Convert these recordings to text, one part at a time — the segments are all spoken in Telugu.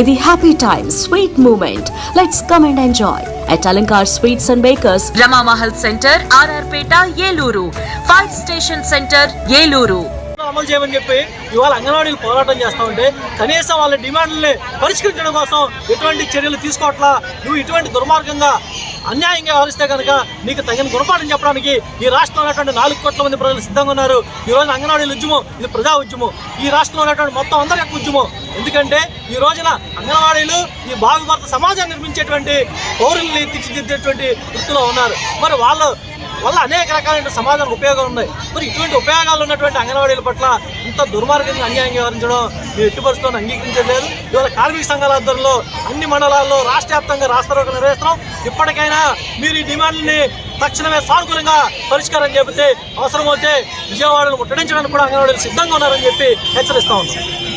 ఇది happy time sweet moment let's come and enjoy at Alankar sweets and bakers Ramamahal centre RR Peta Eluru fire station centre Eluru అమలు చేయమని చెప్పి ఇవాళ అంగన్వాడీలు పోరాటం చేస్తా ఉంటే కనీసం వాళ్ళ డిమాండ్లని పరిష్కరించడం కోసం ఎటువంటి చర్యలు తీసుకోవట్లా? నువ్వు ఇటువంటి దుర్మార్గంగా అన్యాయంగా వ్యవహరిస్తే కనుక నీకు తగిన గుణపాఠం చెప్పడానికి ఈ రాష్ట్రంలో ఉన్నటువంటి నాలుగు కోట్ల మంది ప్రజలు సిద్ధంగా ఉన్నారు. ఈ రోజున అంగన్వాడీల ఉద్యమం ఇది ప్రజా ఉద్యమం. ఈ రాష్ట్రంలో ఉన్నటువంటి మొత్తం అందరి యొక్క ఉద్యమం. ఎందుకంటే ఈ రోజున అంగన్వాడీలు ఈ భావి సమాజాన్ని నిర్మించేటువంటి పౌరుల్ని తీర్చిదిద్దేటువంటి వృత్తిలో ఉన్నారు. మరి వాళ్ళు వల్ల అనేక రకాలైన సమాజానికి ఉపయోగాలు ఉన్నాయి. మరి ఇటువంటి ఉపయోగాలు ఉన్నటువంటి అంగన్వాడీల పట్ల ఇంత దుర్మార్గంగా అన్యాయం వ్యవహరించడం మీరు ఎట్టి పరిస్థితులను అంగీకరించలేదు ఇవాళ కార్మిక సంఘాల ఆధ్వర్యంలో అన్ని మండలాల్లో రాష్ట్ర వ్యాప్తంగా రాష్ట్ర నిర్వహిస్తున్నాం. ఇప్పటికైనా మీరు ఈ డిమాండ్ని తక్షణమే సానుకూలంగా పరిష్కారం చెబితే అవసరమైతే విజయవాడను ముట్టడించడానికి కూడా అంగన్వాడీలు సిద్ధంగా ఉన్నారని చెప్పి హెచ్చరిస్తా ఉన్నాం.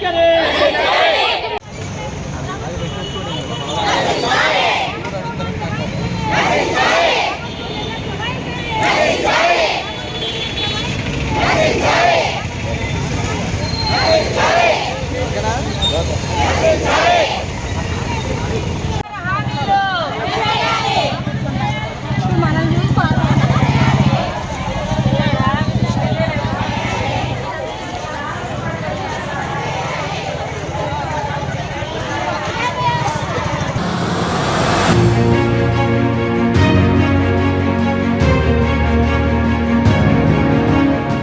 ముఖ్యమంత్రి